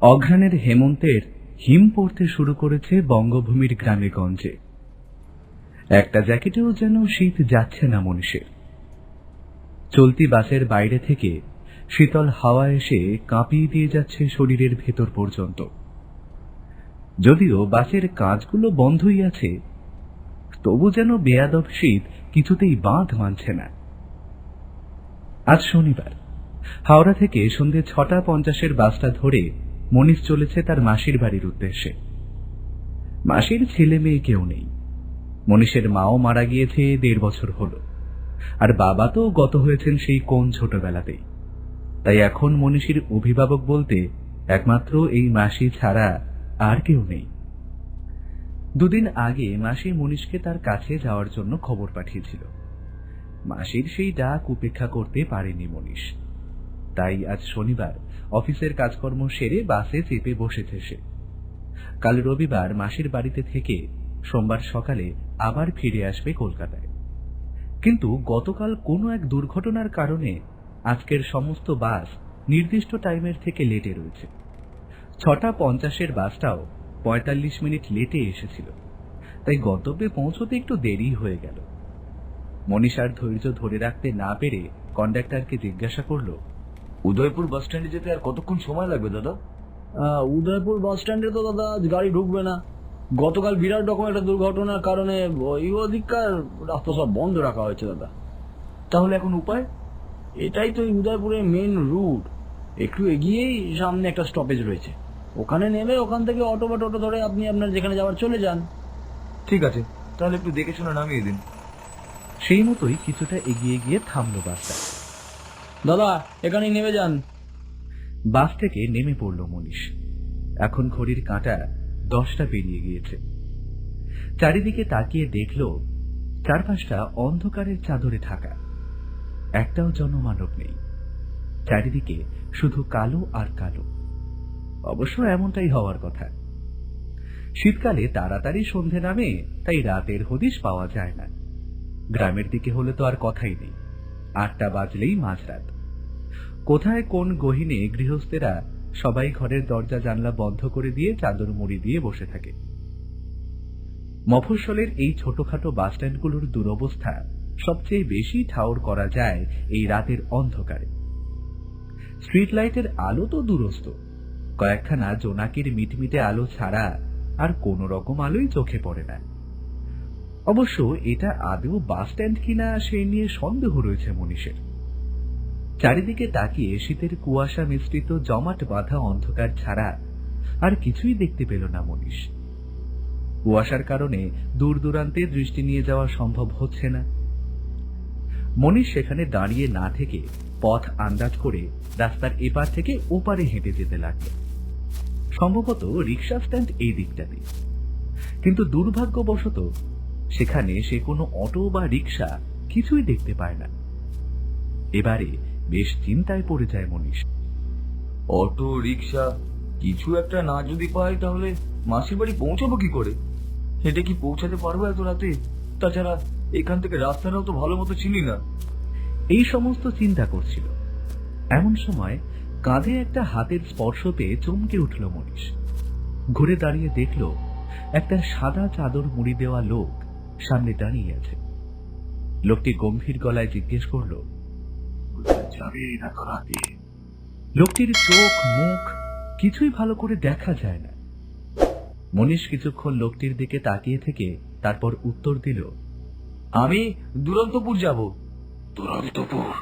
অঘ্রাণের হেমন্তের হিম পড়তে শুরু করেছে বঙ্গভূমির গ্রামে গঞ্জে একটা জ্যাকেটেও যেন শীত যাচ্ছে না মনীষের। চলতি বাসের বাইরে থেকে শীতল হাওয়া এসে কাঁপিয়ে দিয়ে যাচ্ছে শরীরের ভেতর পর্যন্ত। যদিও বাসের কাজগুলো বন্ধই আছে, তবু যেন বেয়াদব শীত কিছুতেই বাঁধ মানছে না। আজ শনিবার। হাওড়া থেকে সন্ধে ছটা পঞ্চাশের বাসটা ধরে মনীষ চলেছে তার মাসির বাড়ির উদ্দেশ্যে। মাসির ছেলে মেয়ে কেউ নেই। মনীষের মাও মারা গিয়েছে দেড় বছর হল। আর বাবা তো গত হয়েছেন সেই কোন ছোটবেলাতেই। তাই এখন মনীষীর অভিভাবক বলতে একমাত্র এই মাসি ছাড়া আর কেউ নেই। দুদিন আগে মাসি মনীষকে তার কাছে যাওয়ার জন্য খবর পাঠিয়েছিল। মাসির সেই ডাক উপেক্ষা করতে পারেনি মনীষ। তাই আজ শনিবার অফিসের কাজকর্ম সেরে বাসে চেপে বসেছে সে। কাল রবিবার মাসির বাড়িতে থেকে সোমবার সকালে আবার ফিরে আসবে কলকাতায়। কিন্তু গতকাল কোনো এক দুর্ঘটনার কারণে আজকের সমস্ত বাস নির্দিষ্ট টাইমের থেকে লেটে রয়েছে। ছটা পঞ্চাশের বাসটাও পঁয়তাল্লিশ মিনিট লেটে এসেছিল। তাই গন্তব্যে পৌঁছতে একটু দেরি হয়ে গেল। মনীষার ধৈর্য ধরে রাখতে না পেরে কন্ডাক্টরকে জিজ্ঞাসা করল উদয়পুর বাস স্ট্যান্ডে যেতে আর কতক্ষণ সময় লাগবে দাদা? উদয়পুর বাস স্ট্যান্ডে তো দাদা আজ গাড়ি ঢুকবে না। গতকাল বিরাট রকম একটা দুর্ঘটনার কারণে ওই ওদিককার রাস্তা সব বন্ধ রাখা হয়েছে দাদা। তাহলে এখন উপায়? এটাই তো উদয়পুরের মেন রুট একটু এগিয়েই সামনে একটা স্টপেজ রয়েছে। ওখানে নেমে ওখান থেকে অটো বা টোটো ধরে আপনি আপনার যেখানে যাওয়ার চলে যান। ঠিক আছে তাহলে একটু দেখে শুনে নামিয়ে দিন। সেই মতোই কিছুটা এগিয়ে গিয়ে থামলো বাসটা দাদা, এখানেই নেমে যান। বাস থেকে নেমে পড়ল মনীষ। এখন ঘড়ির কাঁটা দশটা পেরিয়ে গিয়েছে। চারিদিকে তাকিয়ে দেখল, চারপাশটা অন্ধকারের চাদরে ঢাকা। একটাও জনমানব নেই। চারিদিকে শুধু কালো আর কালো। অবশ্য এমনটাই হওয়ার কথা। শীতকালে তাড়াতাড়ি সন্ধে নামে, তাই রাতের হদিশ পাওয়া যায় না। গ্রামের দিকে হলে তো আর কথাই নেই। আটটা বাজলেই মাঝরাত। কোথায় কোন গহিনে গৃহস্থেরা সবাই ঘরের দরজা জানলা বন্ধ করে দিয়ে চাদর মুড়ি দিয়ে বসে থাকে। মফস্বলের এই ছোটখাটো বাসস্ট্যান্ডগুলোর দুরবস্থা সবচেয়ে বেশি ঠাউর করা যায় এই রাতের অন্ধকারে। স্ট্রিট লাইটের আলো তো দূরস্থ কয়েকখানা জোনাকির মিটমিটে আলো ছাড়া আর কোন রকম আলোই চোখে পড়ে না। অবশ্য এটা আদৌ বাস স্ট্যান্ড কিনা সেই নিয়ে সন্দেহ রয়েছে মনীষের। চারিদিকে তাকিয়ে শীতের কুয়াশা মিশ্রিত জমাট বাঁধা অন্ধকার ছাড়া আর কিছুই দেখতে পেল না মনীষ। কুয়াশার কারণে দূর দূরান্তে দৃষ্টি নিয়ে যাওয়া সম্ভব হচ্ছে না। মনীষ সেখানে দাঁড়িয়ে না থেকে পথ আন্দাজ করে রাস্তার এপার থেকে ওপারে হেঁটে যেতে লাগল। সম্ভবত রিক্সা স্ট্যান্ড এই দিকটাতে। কিন্তু দুর্ভাগ্যবশত সেখানে সে কোনো অটো বা রিক্সা কিছুই দেখতে পায় না। এবারে বেশ চিন্তায় পড়ে যায় মনীষ। অটো রিক্সা কিছু একটা না যদি পাই তাহলে মাসির বাড়ি পৌঁছাবো কি করে? হেঁটে কি পৌঁছাতে পারব এত রাতে? তাছাড়া এখান থেকে রাস্তাটাও তো ভালো মতো চিনি না। এই সমস্ত চিন্তা করছিল। এমন সময় কাঁধে একটা হাতের স্পর্শ পেয়ে চমকে উঠল মনীষ। ঘুরে দাঁড়িয়ে দেখল একটা সাদা চাদর মুড়ি দেওয়া লোক সামনে দাঁড়িয়ে আছে। লোকটি গম্ভীর গলায় জিজ্ঞেস করল লোকটির চোখ মুখ কিছুই ভালো করে দেখা যায় না। মনীষ কিছুক্ষণ লোকটির দিকে তাকিয়ে থেকে তারপর উত্তর দিল আমি দুরন্তপুর যাব। দুরন্তপুর?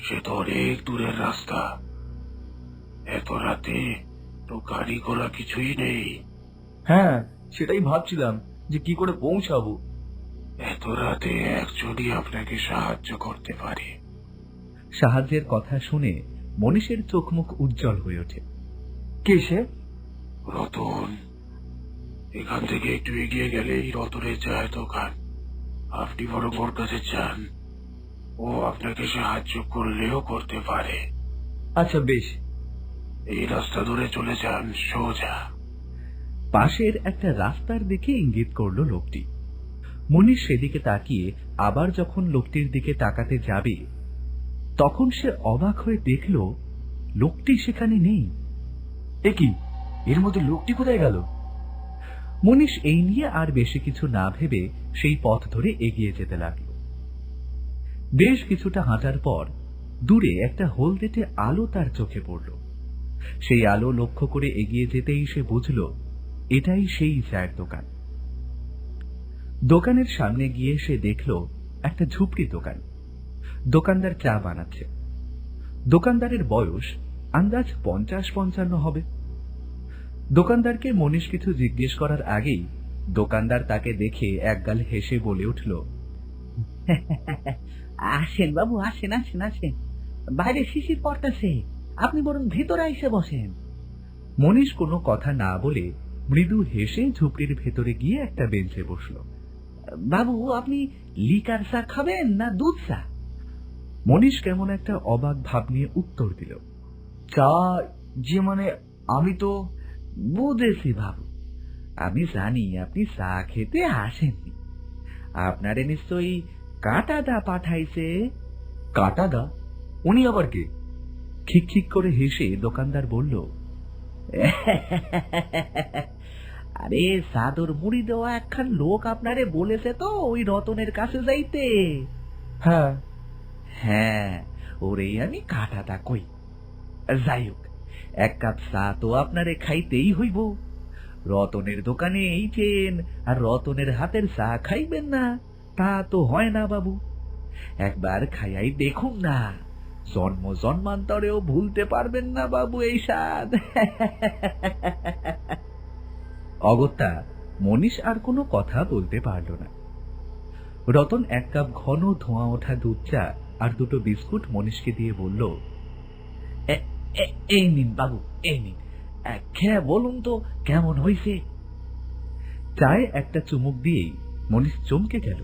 সে তো অনেক দূরের রাস্তা। এত রাতে তো গাড়ি ঘোড়া কিছুই নেই। হ্যাঁ সেটাই ভাবছিলাম। যে কি করে পৌঁছাবো? এত রাতে একজনই আপনাকে সাহায্য করতে পারে। সাহায্যের কথা শুনে মনীষের চোখ মুখ উজ্জ্বল হয়ে ওঠে। কে সে? রতন। এখান থেকে একটু এগিয়ে গেলেই রতনের চায়ের দোকান। আপনি বরং ওর কাছে যান। ও আপনাকে সাহায্য করলেও করতে পারে। আচ্ছা বেশ। এই রাস্তা ধরে চলে যান সোজা। পাশের একটা রাস্তার দিকে ইঙ্গিত করল লোকটি। মনীষ সেদিকে তাকিয়ে আবার যখন লোকটির দিকে তাকাতে যাবে, তখন সে অবাক হয়ে দেখল, লোকটি সেখানে নেই। এ কি? এর মধ্যে লোকটি কোথায় গেল? মনীষ এই নিয়ে আর বেশি কিছু না ভেবে সেই পথ ধরে এগিয়ে যেতে লাগল। বেশ কিছুটা হাঁটার পর দূরে একটা হলদেটে আলো তার চোখে পড়ল। সেই আলো লক্ষ্য করে এগিয়ে যেতেই সে বুঝল এটাই সেই চায়ের দোকান। দোকানের সামনে গিয়ে সে দেখল একটা ঝুপড়ি দোকান। দোকানদার চা বানাচ্ছে। দোকানদারের বয়স আন্দাজ পঞ্চাশ পঞ্চান্ন হবে। দোকানদারকে মনীষ কিছু জিজ্ঞেস করার আগেই দোকানদার তাকে দেখে একগাল হেসে বলে উঠল আসেন বাবু আসেন আসেন আসেন। বাইরে শিশির পড়তেছে। আপনি বরং ভেতরে এসে বসেন। মনীষ কোনো কথা না বলে মৃদু হেসে ঝুপড়ির ভেতরে গিয়ে একটা বেঞ্চে বসল। বাবু, আপনি লিকার চা খাবেন না দুধ চা? মনীষ কেমন একটা অবাক ভাব নিয়ে উত্তর দিল, চা যে মানে আমি তো বুঝেছি বাবু। আমি জানি আপনি চা খেতে আসেননি। আপনারে নিশ্চয়ই কাটাদা পাঠাইছে। কাটা দা উনি আবার কে? খিকখিক করে হেসে দোকানদার বলল আরে সাদর মুড়ি দেওয়া একখান লোক আপনারে বলেছে তো ওই রতনের কাছে যাইতে। হ্যাঁ। হ্যাঁ ওরেই আমি কাটাটা কই। যাই হোক এক কাপ চা তো আপনারে খাইতেই হইব। রতনের দোকানে এইছেন আর রতনের হাতের চা খাইবেন না তা তো হয় না বাবু। একবার খাইয়াই দেখুন না। জন্ম জন্মান্তরেও ভুলতে পারবেন না বাবু এই স্বাদ। অগত্যা, মনীষ আর কোনো কথা বলতে পারল না। রতন এক কাপ ঘন ধোঁয়া ওঠা দুধ চা আর দুটো বিস্কুট মনীষকে দিয়ে বলল এই নিন বাবু, এই নিন। খেয়ে বলুন তো কেমন হইছে? চায়ে একটা চুমুক দিয়েই মনীষ চমকে গেল।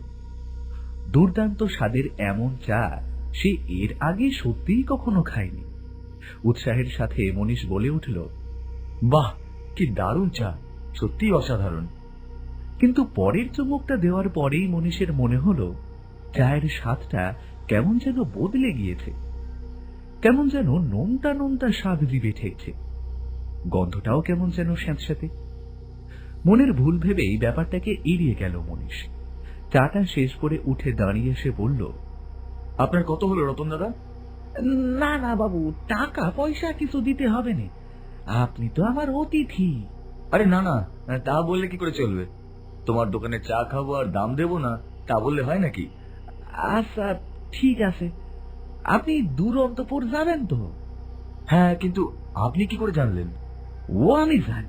দুর্দান্ত স্বাদের এমন চা সে এর আগে সত্যিই কখনো খায়নি। উৎসাহের সাথে মনীষ বলে উঠল, বাহ, কি দারুণ চা সত্যি অসাধারণ। কিন্তু পরের চুমুকটা দেওয়ার পরেই মনীষের মনে হলো, চায়ের স্বাদটা কেমন যেন বদলে গিয়েছে, কেমন যেন নোনতা নোনতা স্বাদ জিভে ঠেকছে। গন্ধটাও কেমন যেন স্যাঁতস্যাঁতে। মনের ভুল ভেবেই ব্যাপারটাকে এড়িয়ে গেল মনীষ। চাটা শেষ করে উঠে দাঁড়িয়ে এসে বলল আপনার কত হলো রতন দাদা? না না বাবু টাকা পয়সা কিছু দিতে হবে না। আপনি তো আমার অতিথি। আরে না না তা বললে কি করে চলবে? তোমার দোকানে চা খাব আর দাম দেবো না তা বললে হয় নাকি? আচ্ছা ঠিক আছে। আপনি দূর অন্তপুর যাবেন তো? হ্যাঁ কিন্তু আপনি কি করে জানলেন? ও আমি জানি।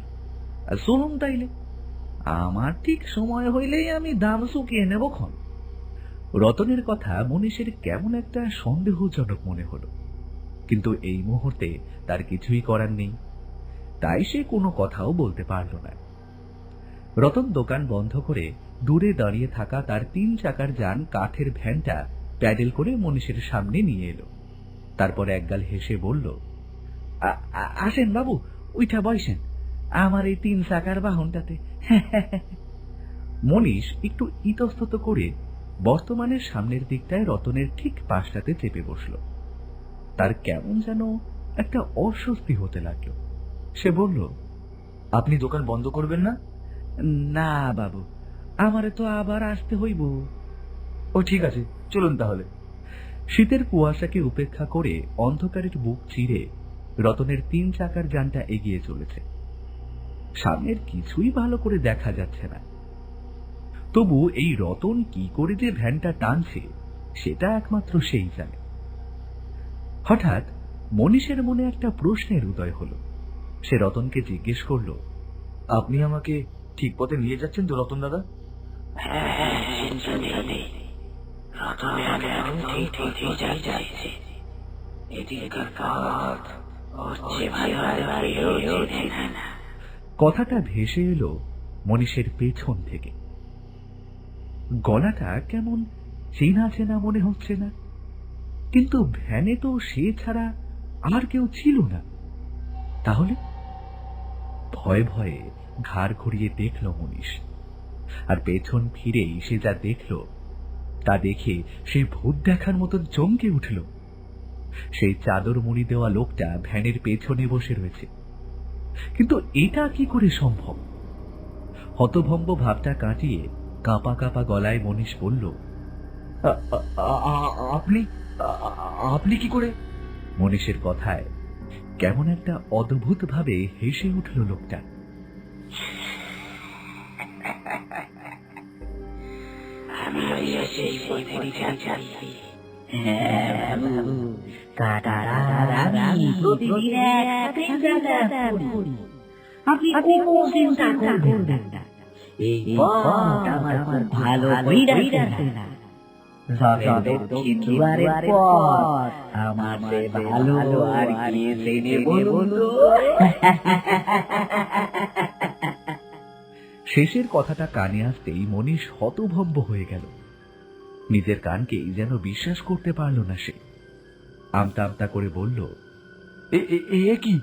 শুনুন তাইলে আমার ঠিক সময় হইলেই আমি দাম শুকিয়ে নেব খন রতনের কথা মনীষের কেমন একটা সন্দেহজনক মনে হলো। কিন্তু এই মুহূর্তে তার কিছুই করার নেই। তাই সে কোনো কথাও বলতে পারল না। রতন দোকান বন্ধ করে দূরে দাঁড়িয়ে থাকা তার তিন চাকার যান কাঠের ভ্যানটা প্যাডেল করে মনীষের সামনে নিয়ে এলো। তারপর একগাল হেসে বলল আসেন বাবু, উইঠা বয়সেন আমার এই তিন চাকার বাহনটাতে মনীষ একটু ইতস্তত করে বর্তমানের সামনের দিকটায় রতনের ঠিক পাশটাতে চেপে বসল। তার কেমন যেন একটা অস্বস্তি হতে লাগল। সে বলল, আপনি দোকান বন্ধ করবেন না? না, বাবু, আমারে তো আবার আসতে হইব। ও, ঠিক আছে, চলুন তাহলে। শীতের কুয়াশাকে উপেক্ষা করে অন্ধকারের বুক চিরে রতনের তিন চাকার যানটা এগিয়ে চলেছে। সামনের কিছুই ভালো করে দেখা যাচ্ছে না। তবু এই রতন কি করে যে ভ্যানটা টানছে, সেটা একমাত্র সেই জানে। হঠাৎ মনীষের মনে একটা প্রশ্নের উদয় হলো। সে রতনকে জিজ্ঞেস করল, আপনি আমাকে ঠিক পথে নিয়ে যাচ্ছেন তো রতন দাদা? কথাটা ভেসে এলো মনীষের পেছন থেকে। গলাটা কেমন চেনা চেনা মনে হচ্ছে না। কিন্তু ভ্যানে তো সে ছাড়া আর কেউ ছিল না। তাহলে? ভয়ে ভয়ে ঘাড় ঘুরিয়ে দেখল মনীষ। আর পেছন ফিরেই সে যা দেখল, তা দেখে সে ভূত দেখার মতন চমকে উঠল। সেই চাদর মুড়ি দেওয়া লোকটা ভ্যানের পেছনে বসে রয়েছে। কিন্তু এটা কি করে সম্ভব? হতভম্ব ভাবটা কাটিয়ে কাঁপা কাঁপা গলায় মনীষ বলল আপনি আপনি কি করে? মনীষের কথায় কেমন একটা অদ্ভুত ভাবে হেসে উঠল লোকটা। আপনি কোনো চিন্তা করবেন না। এই পথ আমার খুব ভালো কইরা চেনা যাবে দক্ষিণ পথ আমার সে ভালো আর কি জেনে বলুন। শেষের কথাটা কানে আসতেই মনীষ হতভম্ব হয়ে গেল। নিজের কানকেই যেন বিশ্বাস করতে পারল না সে। আমতা আমতা করে বলল এ- কি?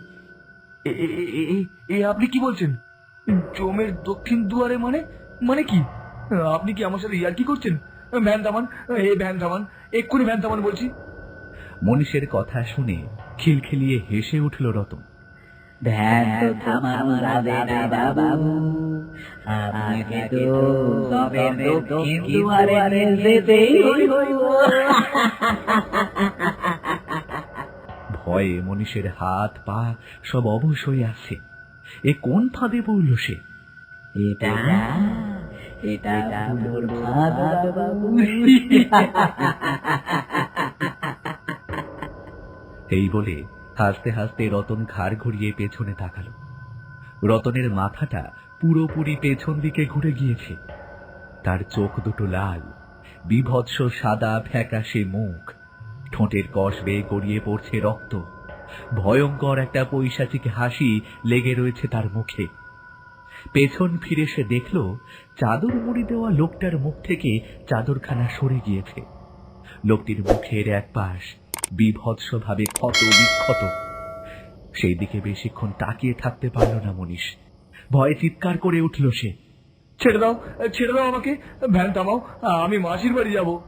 এ- এ- এ- এ- এ- এ আপনি কি বলছেন? জমের দক্ষিণ দুয়ারে মানে মানে কি? আপনি কি আমার সাথে ইয়ার কি করছেন? ভ্যান থামান এ ভ্যান থামান এক্ষুনি ভ্যান থামান বলছি। মনীষের কথা শুনে খিলখিলিয়ে হেসে উঠল রতন। ধ্যান তো থামানো যাবে না বাবু আপনাকে তো সবে দক্ষিণ দুয়ারে যেতেই হইব। ভয়ে মনীষের হাত পা সব অবশ হয়ে আছে। এ কোন ফাঁদে পড়ল সে? এটা এটা ভুলোর ভাগ বাবু। এই বলে হাসতে হাসতে রতন ঘাড় ঘুরিয়ে পেছনে তাকালো। রতনের মাথাটা পুরোপুরি পেছন দিকে ঘুরে গিয়েছে। তার চোখ দুটো লাল বিভৎস সাদা ফ্যাকাশে মুখ। ঠোঁটের কষ বেয়ে গড়িয়ে পড়ছে রক্ত। ভয়ঙ্কর একটা পৈশাচিক হাসি লেগে রয়েছে তার মুখে। পেছন ফিরে সে দেখল চাদর মুড়ি দেওয়া লোকটার মুখ থেকে চাদরখানা সরে গিয়েছে। লোকটির মুখের এক পাশ বিভৎসভাবে ক্ষত বিক্ষত। সেই দিকে বেশিক্ষণ তাকিয়ে থাকতে পারল না মনীষ। ভয়ে চিৎকার করে উঠল সে। ছেড়ে দাও ছেড়ে দাও আমাকে। ভ্যান থামাও আমি মাসির বাড়ি যাব।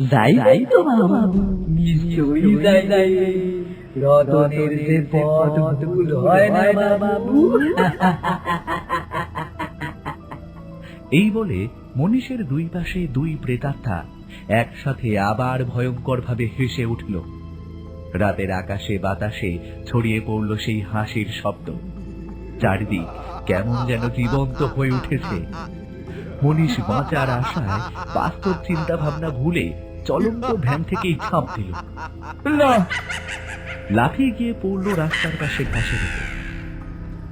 যাই যাই তো বাবু। নিশ্চয়ই যাই যাই। রতনের যে পথ ভুল হয় না বাবু? এই বলে মনীষের দুই পাশে দুই প্রেতাত্মা একসাথে আবার ভয়ঙ্কর ভাবে হেসে উঠল। রাতের আকাশে বাতাসে ছড়িয়ে পড়ল সেই হাসির শব্দ। চারিদিক কেমন যেন জীবন্ত হয়ে উঠেছে। মনীষ বাঁচার আশায় বাস্তব চিন্তা ভাবনা ভুলে চলন্ত ভ্যান থেকেই ঝাঁপ দিল। না! লাফিয়ে গিয়ে পড়ল রাস্তার পাশে ঘাসের উপর।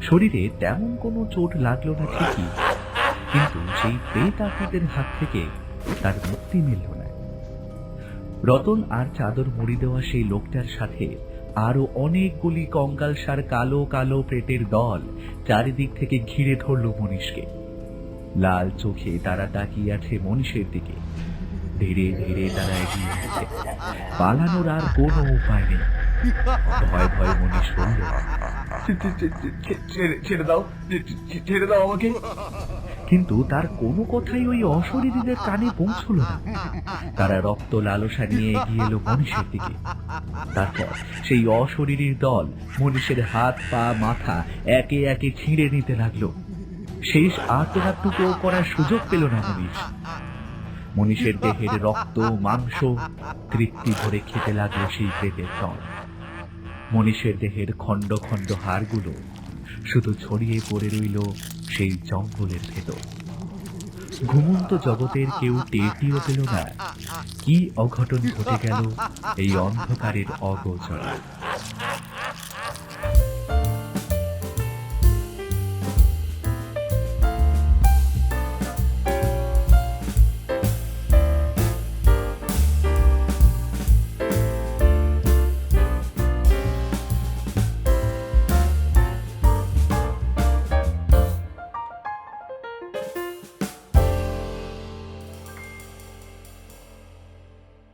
শরীরে তেমন কোনো চোট লাগল না ঠিকই, কিন্তু সেই প্রেত আঘাতের হাত থেকে তার মুক্তি মিলল না। রতন আর চাদর মুড়ি দেওয়া সেই লোকটার সাথে আরও অনেকগুলি কঙ্কালসার কালো কালো প্রেতের দল চারিদিক থেকে ঘিরে ধরল মনীষকে। লাল চোখে তারা তাকিয়ে আছে মনীষের দিকে। ধীরে ধীরে তারা এগিয়ে পালানোর আর কোনো উপায় নেই। ভয় ভয় ছে- ছে- ছেড়ে- দাও। ছেড়ে দাও আমাকে। কিন্তু তার কোনো কথাই ওই অশরীরীদের কানে পৌঁছল না। তারা রক্ত লালসা নিয়ে এগিয়ে এলো মনীষের দিকে। তারপর সেই অশরীরীর দল মনীষের হাত, পা, মাথা একে একে ছিঁড়ে নিতে লাগল। শেষ আত্মনাটুকু করার সুযোগ পেল না মনীষ। মনীষের দেহের রক্ত, মাংস তৃপ্তি ভরে খেতে লাগল সেই প্রেতের দল। মনীষের দেহের খণ্ড খণ্ড হাড়গুলো শুধু ছড়িয়ে পড়ে রইল সেই জঙ্গলের ভেতর। ঘুমন্ত জগতের কেউ টেরটিও পেল না। কি অঘটন ঘটে গেল এই অন্ধকারের অগোচরে।